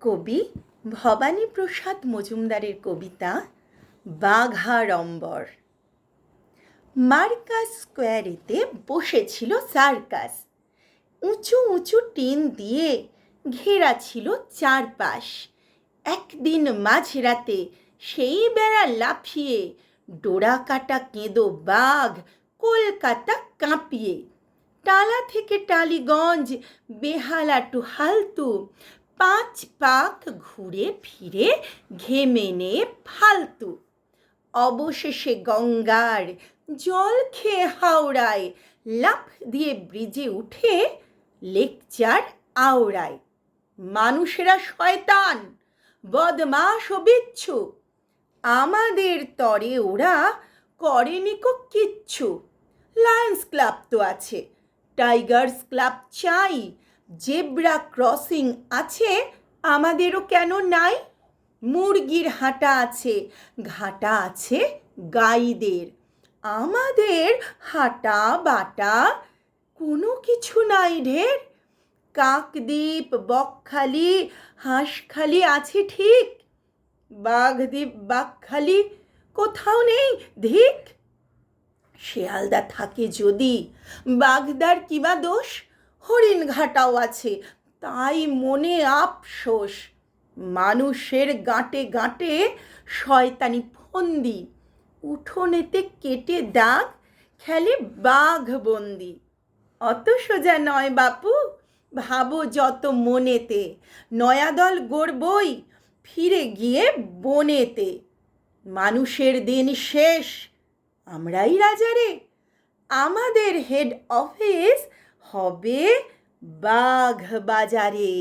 কবি ভবানীপ্রসাদ মজুমদারের কবিতা বাঘাড়ম্বর। মার্কাস স্কোয়ারেতে বসেছিল সার্কাস। উঁচু উঁচু টিন দিয়ে ঘেরা ছিল চারপাশ। একদিন মাঝরাতে সেই বেড়া লাফিয়ে ডোরা কাটা কেঁদো বাঘ, কলকাতা কাঁপিয়ে। টালা থেকে টালিগঞ্জ, বেহালা টু হালতু পাঁচ পাক ঘুরে ফিরে ঘেমে নে ফালতু। অবশেষে গঙ্গার জল খেয়ে হাওড়ায়, লাফ দিয়ে ব্রিজে উঠে লেকচার আওড়ায়। মানুষেরা শয়তান বদমাস ও বিচ্ছু। আমাদের তরে ওরা করেনি কো কিচ্ছু। লায়ন্স ক্লাব তো আছে। টাইগার্স ক্লাব চাই। জেব্রা ক্রসিং আছে? আমাদেরও কেন নাই? মুরগির হাঁটা আছে, ঘাটা আছে গাইদের। আমাদের হাঁটা, বাটা কোনো কিছু নাই ঢের কাকদ্বীপ বকখালি হাঁসখালি আছে ঠিক। বাঘদ্বীপ বাঘখালি কোথাও নেই ধিক। শেয়ালদা থাকে যদি, বাগদার কিবা দোষ? হরিণ ঘাটাও আছে, তাই মনে আফসোস। মানুষের গাঁটে গাঁটে শয়তানি ফন্দি, উঠোনেতে কেটে দাগ, খেলে বাঘ বন্দি। অত সোজা নয় বাপু, ভাবো যত মনেতে, নয়াদল গড়বই, ফিরে গিয়ে বনেতে। মানুষের দিন শেষ, আমরাই রাজারে। আমাদের হেড অফিস হবে বাঘ বাজারে